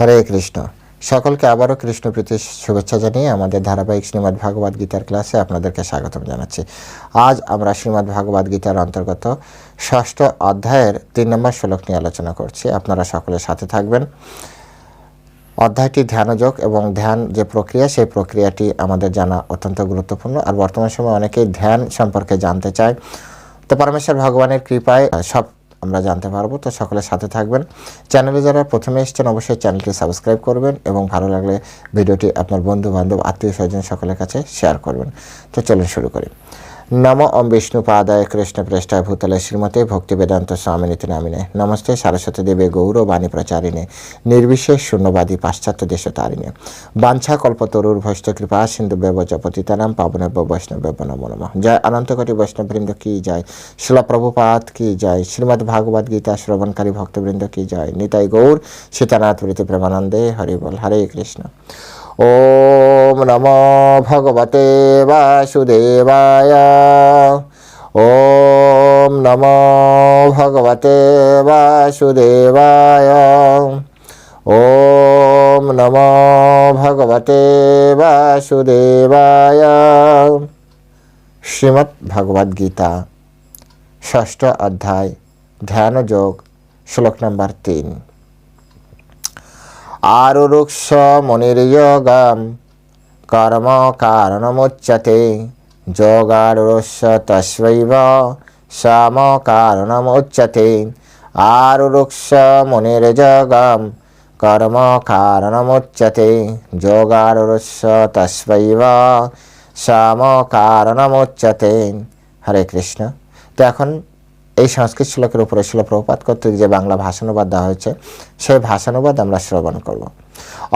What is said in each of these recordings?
হরে কৃষ্ণ। সকলকে আবারও কৃষ্ণ প্রীতি শুভেচ্ছা জানিয়ে আমাদের ধারাবাহিক শ্রীমদ্ ভাগবত গীতার ক্লাসে আপনাদেরকে স্বাগতম জানাচ্ছি। আজ আমরা শ্রীমদ্ ভাগবত গীতার অন্তর্গত ষষ্ঠ অধ্যায়ের তিন নম্বর শ্লোক নিয়ে আলোচনা করছি। আপনারা সকলের সাথে থাকবেন। অধ্যায়টি ধ্যানযোগ এবং ধ্যান যে প্রক্রিয়া, সেই প্রক্রিয়াটি আমাদের জানা অত্যন্ত গুরুত্বপূর্ণ। আর বর্তমান সময়ে অনেকেই ধ্যান সম্পর্কে জানতে চায়। তো পরমেশ্বর ভগবানের কৃপায় সব আমরা জানতে পারব। তো সকলের সাথে থাকবেন। চ্যানেলে যারা প্রথমে এসছেন, অবশ্যই চ্যানেলটি সাবস্ক্রাইব করবেন এবং ভালো লাগলে ভিডিওটি আপনার বন্ধু বান্ধব আত্মীয় স্বজন সকলের কাছে শেয়ার করবেন। তো চলুন শুরু করি। নম বিষ্ণু পাদায় কৃষ্ণ প্রেষ্ঠায় ভূতলে শ্রীমতে ভক্তি বেদান্ত স্বামিনীতি নামিনে নমস্তে সারস্বতী দেবে গৌর বাণী প্রচারিণে নির্বিশেষ শূন্যবাদী পাশ্চাত্য দেশ তারিণে বাঞ্ছা কল্পতরুর ভৈষ্ট কৃপা সিন্ধু ব্যবচ পতিতানাম পাবনব্য বৈষ্ণব নমো নমঃ জয় অনন্তকটি বৈষ্ণববৃন্দ কি যায় শিলা প্রভুপাত কি যায় শ্রীমদ্ ভাগবত গীতা শ্রবণকারী ভক্তবৃন্দ কি যায় নিতাই গৌর সীতানাথ প্রীতি প্রেমানন্দে হরি বল হরে কৃষ্ণ ভগবতে বাসুদেবায়। ওম নম ভগবতে বাসুদেবায়। ওম নম ভগবতে বাসুদেবায়। শ্রীমদ্ ভগবদ গীতা, ষষ্ঠ অধ্যায় ধ্যানযোগ শ্লোক নম্বর তিন। আরুরুক্ষ মনির্যোগাম কর্ম কারণমুচ্যতে যোগারুরস্য তস্বৈব সম কারণমুচ্যতে আরুরুক্ষ মনির্যোগাম কর্ম কারণমুচ্যতে যোগারুরস্য তস্বৈব সম কারণমুচ্যতে হরে কৃষ্ণ তো এখন এই সংস্কৃত শ্লোকের উপরে শিল প্রপাত কর্তৃক যে বাংলা ভাষানুবাদ দেওয়া হয়েছে, সেই ভাষানুবাদ আমরা শ্রবণ করব।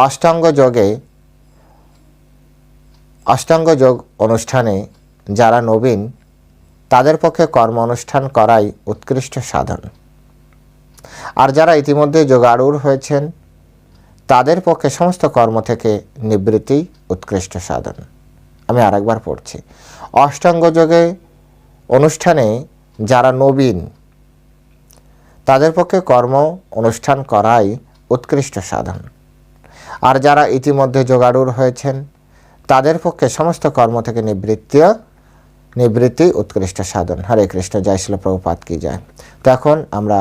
অষ্টাঙ্গ যোগে, অষ্টাঙ্গ যোগ অনুষ্ঠানে যারা নবীন, তাদের পক্ষে কর্ম অনুষ্ঠান করাই উৎকৃষ্ট সাধন। আর যারা ইতিমধ্যে যোগাড়ুর হয়েছেন, তাদের পক্ষে সমস্ত কর্ম থেকে নিবৃত্তি উৎকৃষ্ট সাধন। আমি আরেকবার পড়ছি। অষ্টাঙ্গ যোগে অনুষ্ঠানে যারা নবীন, তাদের পক্ষে কর্ম অনুষ্ঠান করাই উৎকৃষ্ট সাধন। আর যারা ইতিমধ্যে যোগাড়ুর হয়েছেন, তাদের পক্ষে সমস্ত কর্ম থেকে নিবৃত্তি নিবৃত্তি উৎকৃষ্ট সাধন। হরে কৃষ্ণ, জয় শিল প্রভুপাত কি যায় তো এখন আমরা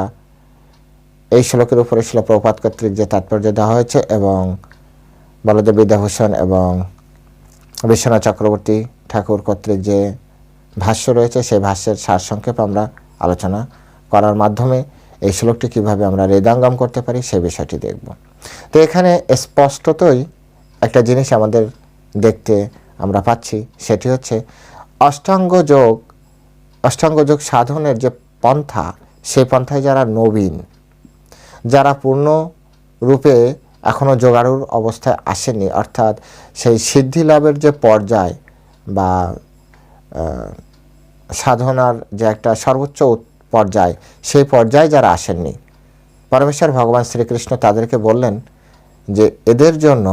এই শ্লোকের উপরে শিল প্রভুপাত কর্তৃক যে তাৎপর্য দেওয়া হয়েছে এবং বলদেব বিদ্যাভূষণ এবং বিশ্বনাথ চক্রবর্তী ঠাকুর কর্তৃক যে ভাষ্য রয়েছে, সেই ভাষ্যের সারসংক্ষেপ আমরা আলোচনা করার মাধ্যমে এই শ্লোকটি কীভাবে আমরা হৃদাঙ্গম করতে পারি সেই বিষয়টি দেখব। তো এখানে স্পষ্টতই একটা জিনিস আমাদের দেখতে আমরা পাচ্ছি, সেটি হচ্ছে অষ্টাঙ্গ যোগ অষ্টাঙ্গ যোগ সাধনের যে পন্থা, সেই পন্থায় যারা নবীন, যারা পূর্ণ রূপে এখনও যোগাড়ুর অবস্থায় আসেনি, অর্থাৎ সেই সিদ্ধি লাভের যে পর্যায় বা সাধনার যে একটা সর্বোচ্চ পর্যায়, সেই পর্যায়ে যারা আসেননি, পরমেশ্বর ভগবান শ্রীকৃষ্ণ তাদেরকে বললেন যে এদের জন্য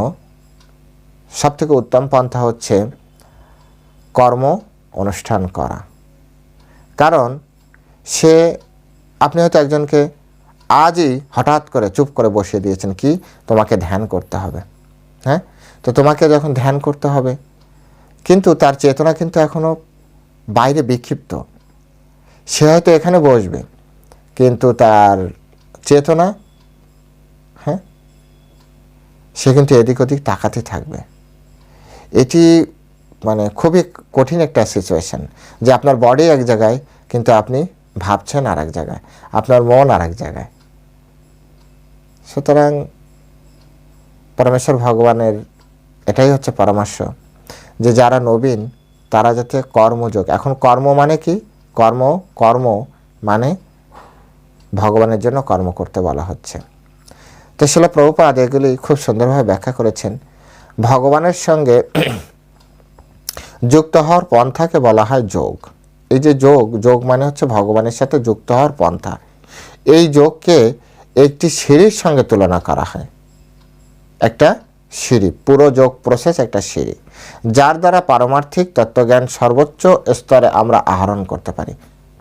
সবথেকে উত্তম পন্থা হচ্ছে কর্ম অনুষ্ঠান করা। কারণ সে, আপনি হয়তো একজনকে আজই হঠাৎ করে চুপ করে বসিয়ে দিয়েছেন কি তোমাকে ধ্যান করতে হবে। হ্যাঁ? তো তোমাকে যখন ধ্যান করতে হবে, কিন্তু তার চেতনা কিন্তু এখনও বাইরে বিক্ষিপ্ত। সে হয়তো এখানে বসবে, কিন্তু তার চেতনা হ্যাঁ? সে কিন্তু এদিক ওদিক তাকাতে থাকবে। এটি মানে খুবই কঠিন একটা সিচুয়েশান যে আপনার বডি এক জায়গায়, কিন্তু আপনি ভাবছেন আর এক জায়গায়, আপনার মন আর এক জায়গায়। সুতরাং পরমেশ্বর ভগবানের এটাই হচ্ছে পরামর্শ যে যারা নবীন তারা যাতে কর্মযোগ, এখন কর্ম মানে কি? কর্ম কর্ম মানে ভগবানের জন্য কর্ম করতে বলা হচ্ছে। তো শিল প্রভুপাদ এগুলি খুব সুন্দরভাবে ব্যাখ্যা করেছেন। ভগবানের সঙ্গে যুক্ত হওয়ার পন্থাকে বলা হয় যোগ। এই যে যোগ যোগ মানে হচ্ছে ভগবানের সাথে যুক্ত হওয়ার পন্থা। এই যোগকে একটি সিঁড়ির সঙ্গে তুলনা করা হয়। একটা সিঁড়ি, পুরো যোগ প্রসেস একটা সিঁড়ি। যার দ্বারা পারমার্থিক তত্ত্বজ্ঞান সর্বোচ্চ স্তরে আমরা আহরণ করতে পারি।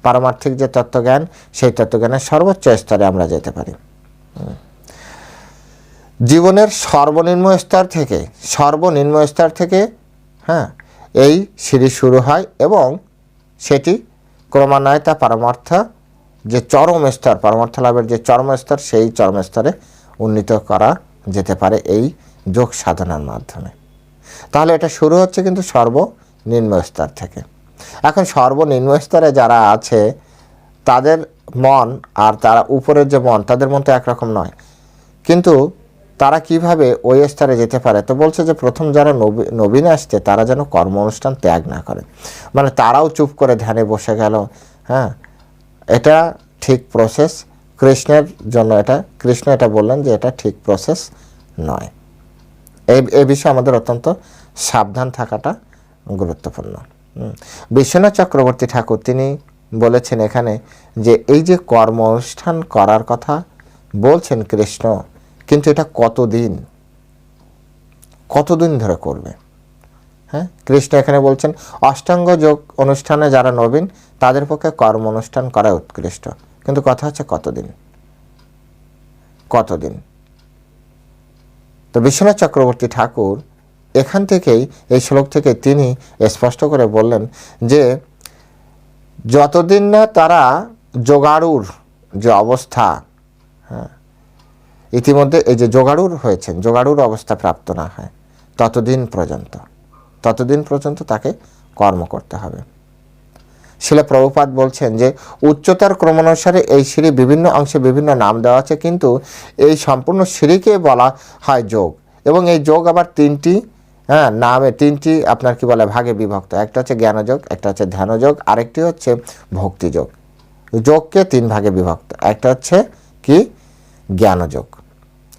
পারমার্থিক যে তত্ত্বজ্ঞান, সেই তত্ত্বজ্ঞানের সর্বোচ্চ স্তরে আমরা যেতে পারি। জীবনের সর্বনিম্ন স্তর থেকে, সর্বনিম্ন স্তর থেকে হ্যাঁ এই সিঁড়ি শুরু হয় এবং সেটি ক্রমান্বয়ে তা পারমার্থ, যে চরম স্তর, পরমার্থ লাভের যে চরম স্তর, সেই চরম স্তরে উন্নীত করা যেতে পারে এই যোগ সাধনার মাধ্যমে। তাহলে এটা শুরু হচ্ছে কিন্তু সর্বনিম্ন স্তর থেকে। এখন সর্বনিম্ন স্তরে যারা আছে, তাদের মন আর তারা উপরের যে মন, তাদের মন তো একরকম নয়। কিন্তু তারা কীভাবে ওই স্তরে যেতে পারে? তো বলছে যে প্রথম যারা নবী- নবীন আসছে, তারা যেন কর্ম অনুষ্ঠান ত্যাগ না করে। মানে তারাও চুপ করে ধ্যানে বসে গেল হ্যাঁ? এটা ঠিক প্রসেস কৃষ্ণের জন্য এটা, কৃষ্ণ এটা বললেন যে এটা ঠিক প্রসেস নয়। এ বিষয়ে আমাদের অত্যন্ত সাবধান থাকাটা গুরুত্বপূর্ণ। বিশ্বনাথ চক্রবর্তী ঠাকুর তিনি বলেছেন এখানে যে এই যে কর্ম অনুষ্ঠান করার কথা বলছেন কৃষ্ণ, কিন্তু এটা কতদিন? কতদিন ধরে করবে? হ্যাঁ? কৃষ্ণ এখানে বলছেন, অষ্টাঙ্গ যোগ অনুষ্ঠানে যারা নবীন, তাদের পক্ষে কর্ম অনুষ্ঠান করা উৎকৃষ্ট। কিন্তু কথা হচ্ছে কতদিন? কতদিন? তো বিশ্বনাথ চক্রবর্তী ঠাকুর এখান থেকেই, এই শ্লোক থেকে তিনি স্পষ্ট করে বললেন যে, যতদিন না তারা যোগাড়ুর যে অবস্থা হ্যাঁ ইতিমধ্যে এই যে যোগাড়ুর হয়েছেন যোগাড়ুর অবস্থা প্রাপ্ত না হয়, ততদিন পর্যন্ত ততদিন পর্যন্ত তাকে কর্ম করতে হবে। শিলা প্রভুপাত বলছেন যে, উচ্চতার ক্রমানুসারে এই সিঁড়ি বিভিন্ন অংশে বিভিন্ন নাম দেওয়া আছে, কিন্তু এই সম্পূর্ণ সিঁড়িকে বলা হয় যোগ। এবং এই যোগ আবার তিনটি হ্যাঁ নামে তিনটি, আপনার কি বলে, ভাগে বিভক্ত। একটা হচ্ছে জ্ঞানযোগ, একটা হচ্ছে ধ্যানযোগ, আরেকটি হচ্ছে ভক্তিযোগ। যোগকে তিন ভাগে বিভক্ত। একটা হচ্ছে কি? জ্ঞানযোগ।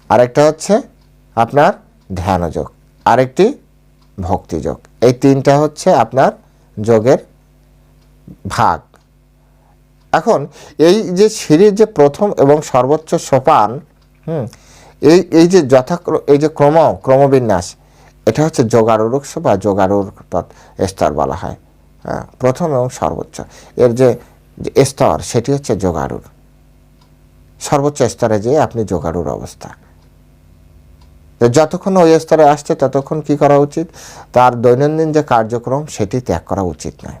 আরেকটা হচ্ছে আপনার ধ্যানযোগ। আরেকটি ভক্তিযোগ। এই তিনটা হচ্ছে আপনার যোগের ভাগ। এখন এই যে সিঁড়ির যে প্রথম এবং সর্বোচ্চ সোপান, হুম, এই এই যে যথাক্র এই যে ক্রম, ক্রমবিন্যাস, এটা হচ্ছে যোগারুরক্ষ বা যোগারুর স্তর বলা হয়। হ্যাঁ প্রথম এবং সর্বোচ্চ। এর যে যে স্তর, সেটি হচ্ছে যোগারুর। সর্বোচ্চ স্তরে যেয়ে আপনি যোগারুর অবস্থা। যতক্ষণ ওই স্তরে আসছে, ততক্ষণ কি করা উচিত? তার দৈনন্দিন যে কার্যক্রম, সেটি ত্যাগ করা উচিত নয়।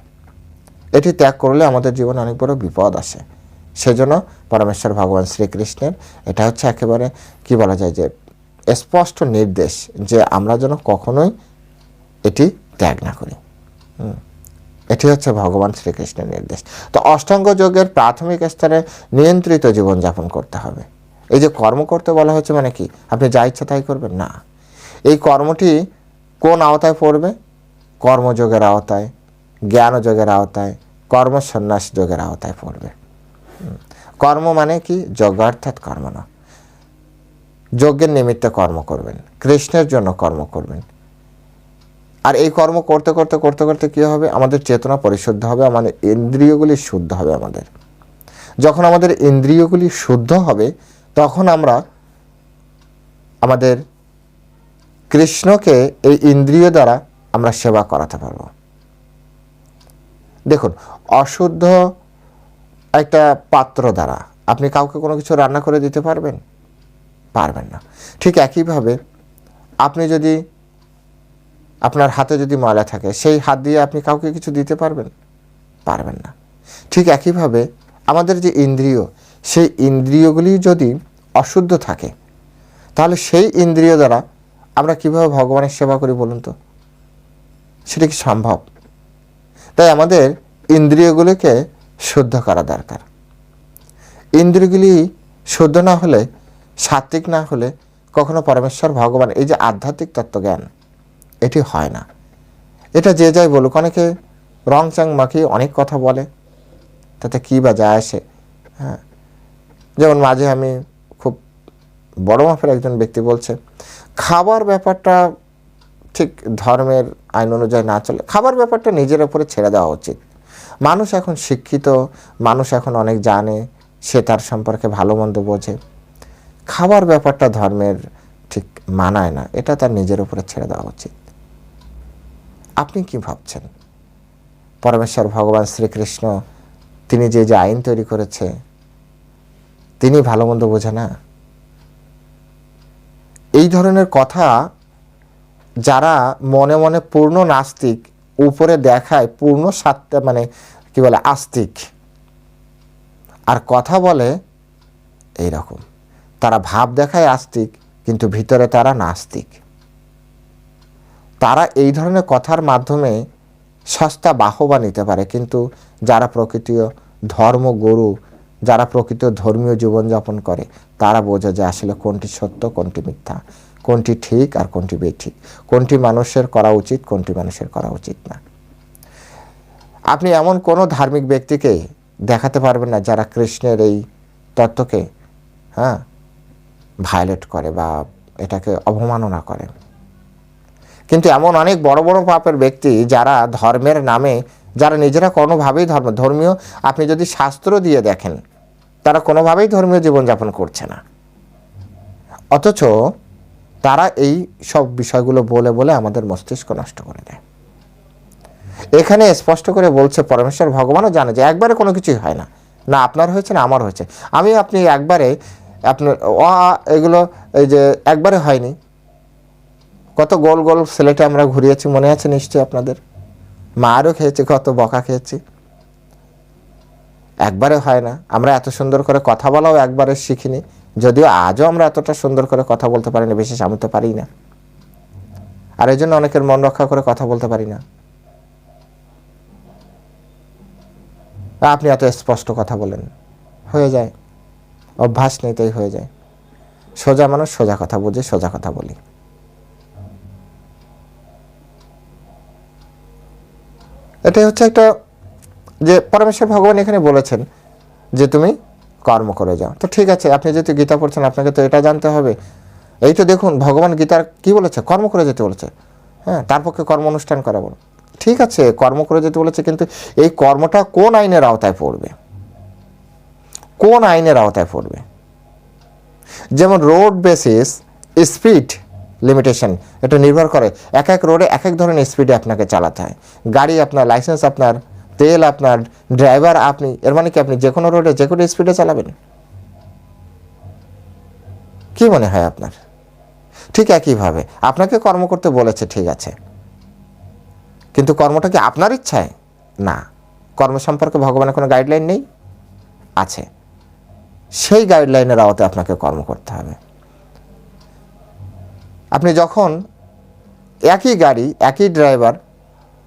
এটি ত্যাগ করলে আমাদের জীবনে অনেক বড় বিপদ আসে। সেজন্য পরমেশ্বর ভগবান শ্রীকৃষ্ণের এটা হচ্ছে একেবারে কি বলা যায় যে স্পষ্ট নির্দেশ যে আমরা যেন কখনোই এটি ত্যাগ না করি। এটি হচ্ছে ভগবান শ্রীকৃষ্ণের নির্দেশ। তো অষ্টাঙ্গ যোগের প্রাথমিক স্তরে নিয়ন্ত্রিত জীবনযাপন করতে হবে। এই যে কর্ম করতে বলা হচ্ছে মানে কি? আপনি যা ইচ্ছা তাই করবেন? না। এই কর্মটি কোন আওতায় পড়বে? কর্মযোগের আওতায় জ্ঞানযোগের আওতায়, কর্মসন্ন্যাস যোগের আওতায় পড়বে। কর্ম মানে কি? যজ্ঞ অর্থাৎ কর্ম না। যজ্ঞের নিমিত্তে কর্ম করবেন, কৃষ্ণের জন্য কর্ম করবেন। আর এই কর্ম করতে করতে করতে করতে কী হবে? আমাদের চেতনা পরিশুদ্ধ হবে, আমাদের ইন্দ্রিয়গুলি শুদ্ধ হবে আমাদের। যখন আমাদের ইন্দ্রিয়গুলি শুদ্ধ হবে, তখন আমরা আমাদের কৃষ্ণকে এই ইন্দ্রিয় দ্বারা আমরা সেবা করাতে পারব। দেখুন, অশুদ্ধ একটা পাত্র দ্বারা আপনি কাউকে কোনো কিছু রান্না করে দিতে পারবেন? পারবেন না। ঠিক একইভাবে আপনি যদি, আপনার হাতে যদি ময়লা থাকে, সেই হাত দিয়ে আপনি কাউকে কিছু দিতে পারবেন? পারবেন না। ঠিক একইভাবে আমাদের যে ইন্দ্রিয়, সেই ইন্দ্রিয়গুলি যদি অশুদ্ধ থাকে, তাহলে সেই ইন্দ্রিয় দ্বারা আমরা কীভাবে ভগবানের সেবা করি বলুন তো? সেটা কি সম্ভব? তাই আমাদের ইন্দ্রিয়গুলিকে শুদ্ধ করা দরকার। ইন্দ্রিয়গুলি শুদ্ধ না হলে সাত্বিক না হলে কখনো পরমেশ্বর, ভগবান এই যে আধ্যাত্মিক তত্ত্বজ্ঞান, এটি হয় না। এটা যে যাই বলুক, অনেকে রং চাং মাখিয়ে অনেক কথা বলে, তাতে কী বা যায় আসে হ্যাঁ? যেমন মাঝে আমি খুব বড় মাপের একজন ব্যক্তি বলছে, খাবার ব্যাপারটা ঠিক ধর্মের আইন অনুযায়ী না চলে, খাবার ব্যাপারটা নিজের উপরে ছেড়ে দেওয়া উচিত। মানুষ এখন শিক্ষিত, মানুষ এখন অনেক জানে, সে তার সম্পর্কে ভালো মন্দ বোঝে। খাবার ব্যাপারটা ধর্মের ঠিক মানায় না, এটা তার নিজের উপরে ছেড়ে দেওয়া উচিত। আপনি কি ভাবছেন? পরমেশ্বর ভগবান শ্রীকৃষ্ণ, তিনি যে যে আইন তৈরি করেছে, তিনি ভালো মন্দ বোঝে না? এই ধরনের কথা যারা মনে মনে পূর্ণ নাস্তিক, উপরে দেখায় পূর্ণ সাত্তা মানে কি বলে আস্তিক। আর কথা বলে এই রকম তারা ভাব দেখায় আস্তিক, কিন্তু ভিতরে তারা নাস্তিক। তারা এই ধরনের কথার মাধ্যমে সস্তা বাহবা নিতে পারে, কিন্তু যারা প্রকৃতীয় ধর্মগুরু যারা প্রকৃত ধর্মীয় জীবনযাপন করে, তারা বোঝে যে আসলে কোনটি সত্য, কোনটি মিথ্যা। কোনটি ঠিক আর কোনটি বেঠিক? কোনটি মানুষের করা উচিত, কোনটি মানুষের করা উচিত না। আপনি এমন কোনো ধার্মিক ব্যক্তিকে দেখাতে পারবেন না যারা কৃষ্ণের এই তত্ত্বকে হ্যাঁ ভায়োলেট করে বা এটাকে অবমাননা করে। কিন্তু এমন অনেক বড় বড় পাপের ব্যক্তি যারা ধর্মের নামে, যারা নিজেরা কোনোভাবেই ধর্ম, ধর্মীয়, আপনি যদি শাস্ত্র দিয়ে দেখেন, তারা কোনোভাবেই ধর্মীয় জীবনযাপন করছে না। অথচ তারা এই সব বিষয়গুলো বলে বলে আমাদের মস্তিষ্ক নষ্ট করে দেয়। এখানে স্পষ্ট করে বলছে, পরমেশ্বর ভগবানও জানে যে একবারে কোনো কিছুই হয় না। না, আপনার হয়েছে, না আমার হয়েছে। আমি আপনি একবারে আপনার, অ এগুলো এই যে একবারে হয়নি। কত গোল গোল সিলেটে আমরা ঘুরিয়েছি, মনে আছে নিশ্চয়ই আপনাদের? মারও খেয়েছি, কত বকা খেয়েছি। একবারে হয় না। আমরা এত সুন্দর করে কথা বলাও একবারে শিখিনি। যদিও আজও আমরা এতটা সুন্দর করে কথা বলতে পারি না বিশেষ আমি পারি না। আর এই জন্য অনেকের মন রক্ষা করে কথা বলতে পারি না। আপনি এত স্পষ্ট কথা বলেন, হয়ে যায়। অভ্যাস নেই, তাই হয়ে যায়। সোজা মানুষ সোজা কথা বুঝে, সোজা কথা বলি। এটাই হচ্ছে একটা যে পরমেশ্বর ভগবান এখানে বলেছেন যে তুমি কর্ম করে যাও। তো ঠিক আছে, আপনি যেহেতু গীতা পড়ছেন, আপনাকে তো এটা জানতে হবে। এই তো দেখুন, ভগবান গীতার কি বলেছে? কর্ম করে যেতে বলেছে। হ্যাঁ তার পক্ষে কর্ম অনুষ্ঠান করা বলো ঠিক আছে, কর্ম করে যেতে বলেছে, কিন্তু এই কর্মটা কোন আইনের আওতায় পড়বে? কোন আইনের আওতায় পড়বে? যেমন রোড বেসিস স্পিড লিমিটেশন, এটা নির্ভর করে। এক এক রোডে এক এক ধরনের স্পিডে আপনাকে চালাতে হয়। গাড়ি আপনার, লাইসেন্স আপনার তেল আপনার ড্রাইভার আপনি, এর মানে কি আপনি যে কোনো রোডে যে কোনো স্পিডে চালাবেন? কি মনে হয় আপনার? ঠিক একইভাবে, আপনাকে কর্ম করতে বলেছে, ঠিক আছে। কিন্তু কর্মটা কি আপনার ইচ্ছায়? না। কর্ম সম্পর্কে ভগবানের কোনো গাইডলাইন নেই? আছে। সেই গাইডলাইনের আওতায় আপনাকে কর্ম করতে হবে। আপনি যখন একই গাড়ি, একই ড্রাইভার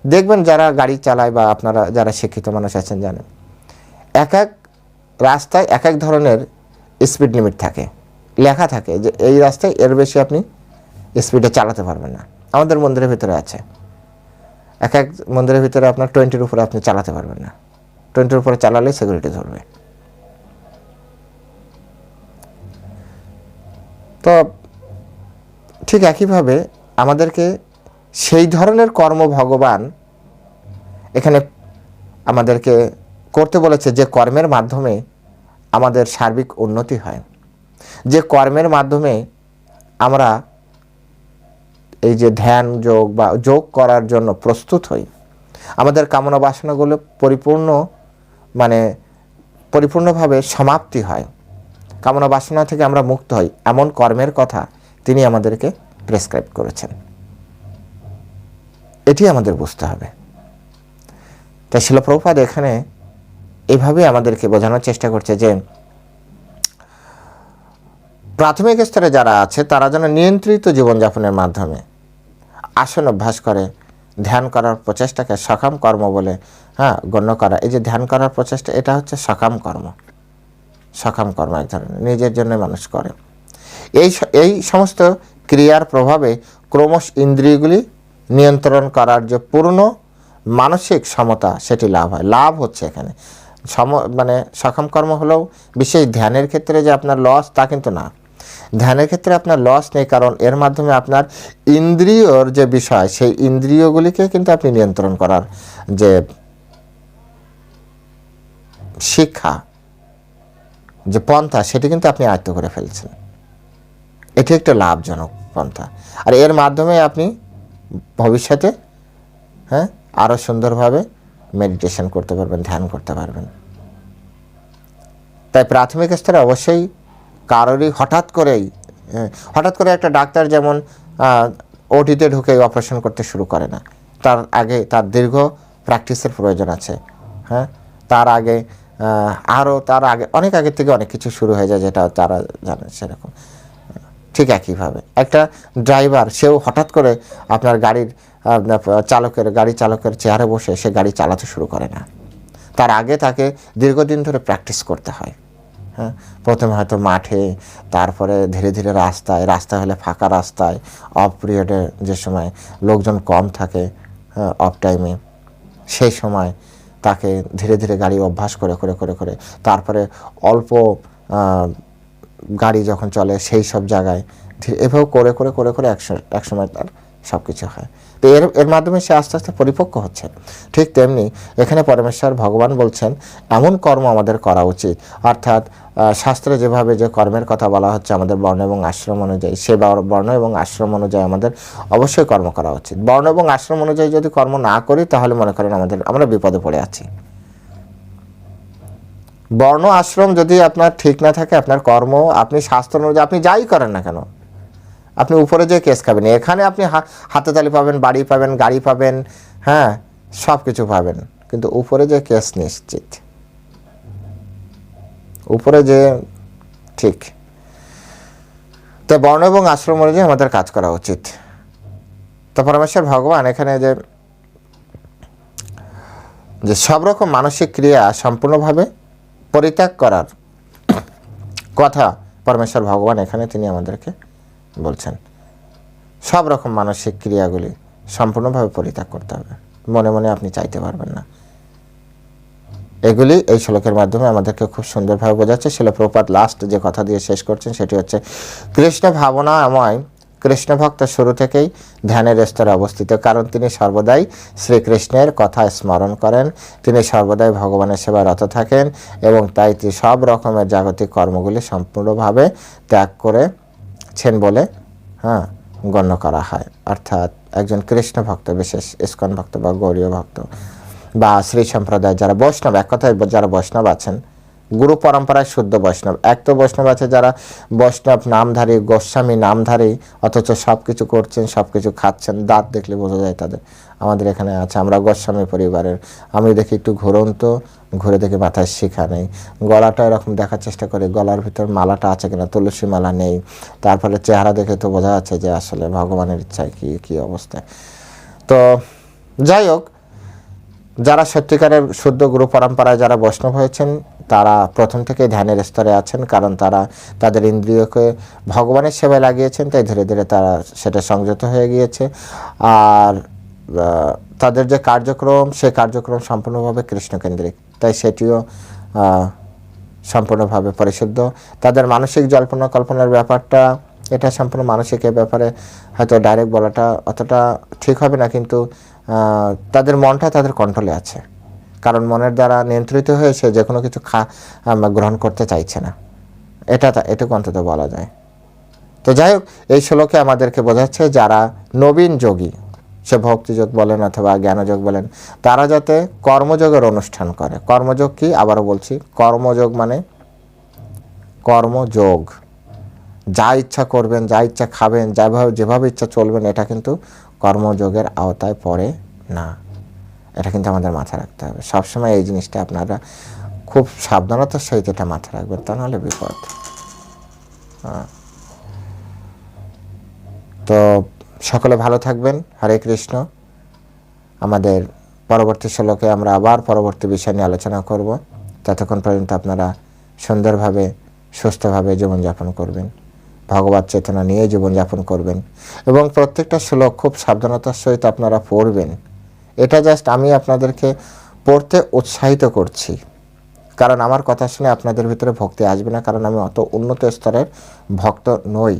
দেখবেন যারা গাড়ি চালায় বা আপনারা যারা শিক্ষিত মানুষ আছেন জানেন, এক এক রাস্তায় এক এক ধরনের স্পিড লিমিট থাকে। লেখা থাকে যে এই রাস্তায় এর বেশি আপনি স্পিডে চালাতে পারবেন না। আমাদের মন্দিরের ভিতরে আছে। এক এক মন্দিরের ভিতরে আপনার টোয়েন্টির উপরে আপনি চালাতে পারবেন না। টোয়েন্টির উপরে চালালে সিকিউরিটি ধরবে। তো ঠিক একইভাবে আমাদেরকে সেই ধরনের কর্ম ভগবান এখানে আমাদেরকে করতে বলেছে যে কর্মের মাধ্যমে আমাদের সার্বিক উন্নতি হয়। যে কর্মের মাধ্যমে আমরা এই যে ধ্যান, যোগ বা যোগ করার জন্য প্রস্তুত হই। আমাদের কামনা বাসনাগুলো পরিপূর্ণ মানে পরিপূর্ণভাবে সমাপ্তি হয়। কামনা বাসনা থেকে আমরা মুক্ত হই। এমন কর্মের কথা তিনি আমাদেরকে প্রেসক্রাইব করেছেন। এটি আমাদের বুঝতে হবে। তাই শিলপ্রপাত এখানে এভাবে আমাদেরকে বোঝানোর চেষ্টা করছে যে, প্রাথমিক স্তরে যারা আছে, তারা যেন নিয়ন্ত্রিত জীবনযাপনের মাধ্যমে আসন অভ্যাস করে, ধ্যান করার প্রচেষ্টাকে সকাম কর্ম বলে হ্যাঁ গণ্য করা। এই যে ধ্যান করার প্রচেষ্টা, এটা হচ্ছে সকাম কর্ম। সকাম কর্ম এক ধরনের, নিজের জন্য মানুষ করে। এই এই সমস্ত ক্রিয়ার প্রভাবে ক্রমশ ইন্দ্রিয়গুলি নিয়ন্ত্রণ করার যে পূর্ণ মানসিক সমতা, সেটি লাভ হয়। লাভ হচ্ছে এখানে। সম মানে সক্ষম কর্ম হলেও বিশেষ ধ্যানের ক্ষেত্রে যে আপনার লস তা কিন্তু না। ধ্যানের ক্ষেত্রে আপনার লস নেই, কারণ এর মাধ্যমে আপনার ইন্দ্রিয়র যে বিষয়, সেই ইন্দ্রিয়গুলিকে কিন্তু আপনি নিয়ন্ত্রণ করার যে শিক্ষা, যে পন্থা, সেটি কিন্তু আপনি আয়ত্ত করে ফেলছেন। এটি একটা লাভজনক পন্থা। আর এর মাধ্যমে আপনি ভবিষ্যতে হ্যাঁ আরও সুন্দরভাবে মেডিটেশন করতে পারবেন, ধ্যান করতে পারবেন। তাই প্রাথমিক স্তরে অবশ্যই কারোরই হঠাৎ করেই হ্যাঁ হঠাৎ করে একটা ডাক্তার যেমন ওটিতে ঢুকে অপারেশন করতে শুরু করে না। তার আগে তার দীর্ঘ প্র্যাকটিসের প্রয়োজন আছে হ্যাঁ। তার আগে আরও তার আগে, অনেক আগে থেকে অনেক কিছু শুরু হয়ে যায় যেটা তারা জানে সেরকম। ঠিক একইভাবে। একটা ড্রাইভার সেও হঠাৎ করে আপনার গাড়ির চালকের, গাড়ি চালকের চেয়ারে বসে সে গাড়ি চালাতে শুরু করে না। তার আগে তাকে দীর্ঘদিন ধরে প্র্যাকটিস করতে হয়। হ্যাঁ প্রথমে হয়তো মাঠে, তারপরে ধীরে ধীরে রাস্তায়, রাস্তা হলে ফাঁকা রাস্তায় অফ পিরিয়ডে যে সময় লোকজন কম থাকে হ্যাঁ অফ টাইমে সেই সময় তাকে ধীরে ধীরে গাড়ি অভ্যাস করে করে করে করে, তারপরে অল্প গাড়ি যখন চলে, সেই সব জায়গায় এভাবে করে করে করে করে একশ- একসময় তার সব কিছু হয়। তো এর এর মাধ্যমে সে আস্তে আস্তে পরিপক্ক হচ্ছে। ঠিক তেমনি এখানে পরমেশ্বর ভগবান বলছেন, এমন কর্ম আমাদের করা উচিত। অর্থাৎ শাস্ত্রে যেভাবে যে কর্মের কথা বলা হচ্ছে আমাদের বর্ণ এবং আশ্রম অনুযায়ী, সে বর- বর্ণ এবং আশ্রম অনুযায়ী আমাদের অবশ্যই কর্ম করা উচিত। বর্ণ এবং আশ্রম অনুযায়ী যদি কর্ম না করি, তাহলে মনে করেন আমাদের, আমরা বিপদে পড়ে আছি। বর্ণ আশ্রম যদি আপনার ঠিক না থাকে, আপনার কর্ম, আপনি স্বাস্থ্য অনুযায়ী, আপনি যাই করেন না কেন? আপনি উপরে যে কেস খাবেন। এখানে আপনি হা- হাতে তালি পাবেন, বাড়ি পাবেন, গাড়ি পাবেন হ্যাঁ সব কিছু পাবেন। কিন্তু উপরে যে কেস নিশ্চিত। উপরে যে ঠিক। তো বর্ণ এবং আশ্রম অনুযায়ী আমাদের কাজ করা উচিত। তো পরমেশ্বর ভগবান এখানে যে যে সব রকম মানসিক ক্রিয়া সম্পূর্ণভাবে পরিত্যাগ করার কথা পরমেশ্বর ভগবান এখানে তিনি আমাদেরকে বলছেন। সব রকম মানসিক ক্রিয়াগুলি সম্পূর্ণভাবে পরিত্যাগ করতে হবে। মনে মনে আপনি চাইতে পারবেন না। এগুলি এই শ্লোকের মাধ্যমে আমাদেরকে খুব সুন্দরভাবে বোঝাচ্ছে। শিল প্রপাত লাস্ট যে কথা দিয়ে শেষ করছেন সেটি হচ্ছে, কৃষ্ণ ভাবনা আমায় কৃষ্ণ ভক্ত শুরু থেকেই ধ্যানের স্তরে অবস্থিত, কারণ তিনি সর্বদাই শ্রীকৃষ্ণের কথা স্মরণ করেন। তিনি সর্বদাই ভগবানের সেবায় রত থাকেন এবং তাই তিনি সব রকমের জাগতিক কর্মগুলি সম্পূর্ণভাবে ত্যাগ করেছেন বলে হ্যাঁ গণ্য করা হয়। অর্থাৎ একজন কৃষ্ণ ভক্ত বিশেষ ইস্কন ভক্ত বা গৌরীয় ভক্ত বা শ্রী সম্প্রদায় যারা বৈষ্ণব, এক কথায় যারা বৈষ্ণব আছেন গুরু পরম্পরায় শুদ্ধ বৈষ্ণব। এক তো বৈষ্ণব আছে যারা বৈষ্ণব নামধারী, গোস্বামী নামধারী, অথচ সব কিছু করছেন সব কিছু খাচ্ছেন, দাঁত দেখলে বোঝা যায় তাদের। আমাদের এখানে আছে, আমরা গোস্বামী পরিবারের। আমি দেখি একটু ঘুরন্ত ঘুরে দেখি মাথায় শিখা নেই। গলাটা এরকম দেখার চেষ্টা করি, গলার ভিতর মালাটা আছে কিনা, তুলসী মালা নেই। তারপরে চেহারা দেখে তো বোঝা যাচ্ছে যে আসলে ভগবানের ইচ্ছায় কি কি অবস্থায় তো যাই হোক, যারা সত্যিকারের শুদ্ধ গুরু পরম্পরায় যারা বৈষ্ণব হয়েছেন তারা প্রথম থেকে ধ্যানের স্তরে আছেন, কারণ তারা তাদের ইন্দ্রিয়কে ভগবানের সেবায় লাগিয়েছেন, তাই ধীরে ধীরে তারা সেটা সংযত হয়ে গিয়েছে। আর তাদের যে কার্যক্রম, সে কার্যক্রম সম্পূর্ণভাবে কৃষ্ণকেন্দ্রিক, তাই সেটিও সম্পূর্ণভাবে পরিশুদ্ধ। তাদের মানসিক জল্পনা কল্পনার ব্যাপারটা, এটা সম্পূর্ণ মানসিকের ব্যাপারে হয়তো ডাইরেক্ট বলাটা অতটা ঠিক হবে না, কিন্তু তাদের মনটা তাদের কন্ট্রোলে আছে। কারণ মনের দ্বারা নিয়ন্ত্রিত হয়েছে যে কোনো কিছু খা গ্রহণ করতে চাইছে না। এটা এটুকু অন্তত বলা যায়। তো যাই হোক এই শ্লোকে আমাদেরকে বোঝাচ্ছে যারা নবীন যোগী, সে ভক্তিযোগ বলেন অথবা জ্ঞানযোগ বলেন, তারা যাতে কর্মযোগের অনুষ্ঠান করে। কর্মযোগ কি? আবারও বলছি, কর্মযোগ মানে কর্মযোগ। যা ইচ্ছা করবেন, যা ইচ্ছা খাবেন যাভাবে যেভাবে ইচ্ছা চলবেন, এটা কিন্তু কর্মযোগের আওতায় পড়ে না। এটা কিন্তু আমাদের মাথায় রাখতে হবে। সবসময় এই জিনিসটা আপনারা খুব সাবধানতার সহিত এটা মাথায় রাখবেন, তা নাহলে বিপদ। হ্যাঁ। তো সকলে ভালো থাকবেন। হরে কৃষ্ণ। আমাদের পরবর্তী শ্লোকে আমরা আবার পরবর্তী বিষয় নিয়ে আলোচনা করব। ততক্ষণ পর্যন্ত আপনারা সুন্দরভাবে, সুস্থভাবে জীবনযাপন করবেন। ভগবত চেতনা নিয়ে জীবনযাপন করবেন। এবং প্রত্যেকটা শ্লোক খুব সাবধানতার সহিত আপনারা পড়বেন। এটা জাস্ট আমি আপনাদেরকে পড়তে উৎসাহিত করছি। কারণ আমার কথা শুনে আপনাদের ভিতরে ভক্তি আসবে না, কারণ আমি অত উন্নত স্তরের ভক্ত নই।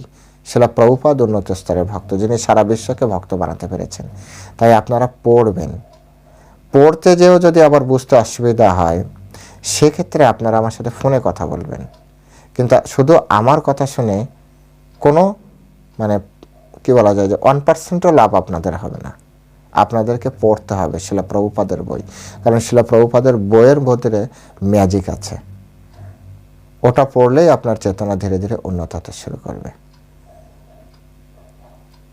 সেটা প্রভুপাদ উন্নত স্তরের ভক্ত, যিনি সারা বিশ্বকে ভক্ত বানাতে পেরেছেন। তাই আপনারা পড়বেন। পড়তে যেও যদি আবার বুঝতে অসুবিধা হয়, সেক্ষেত্রে আপনারা আমার সাথে ফোনে কথা বলবেন। কিন্তু শুধু আমার কথা শুনে কোনো মানে কি বলা যায় যে ওয়ান পার্সেন্টও লাভ আপনাদের হবে না। আপনাদেরকে পড়তে হবে শিলা প্রভুপাদের বই। কারণ শিলা প্রভুপাদের বইয়ের ভিতরে ম্যাজিক আছে। ওটা পড়লেই আপনার চেতনা ধীরে ধীরে উন্নত হতে শুরু করবে।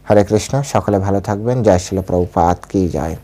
হরে কৃষ্ণ, সকলে ভালো থাকবেন। জয় শিল প্রভুপাত কি যায়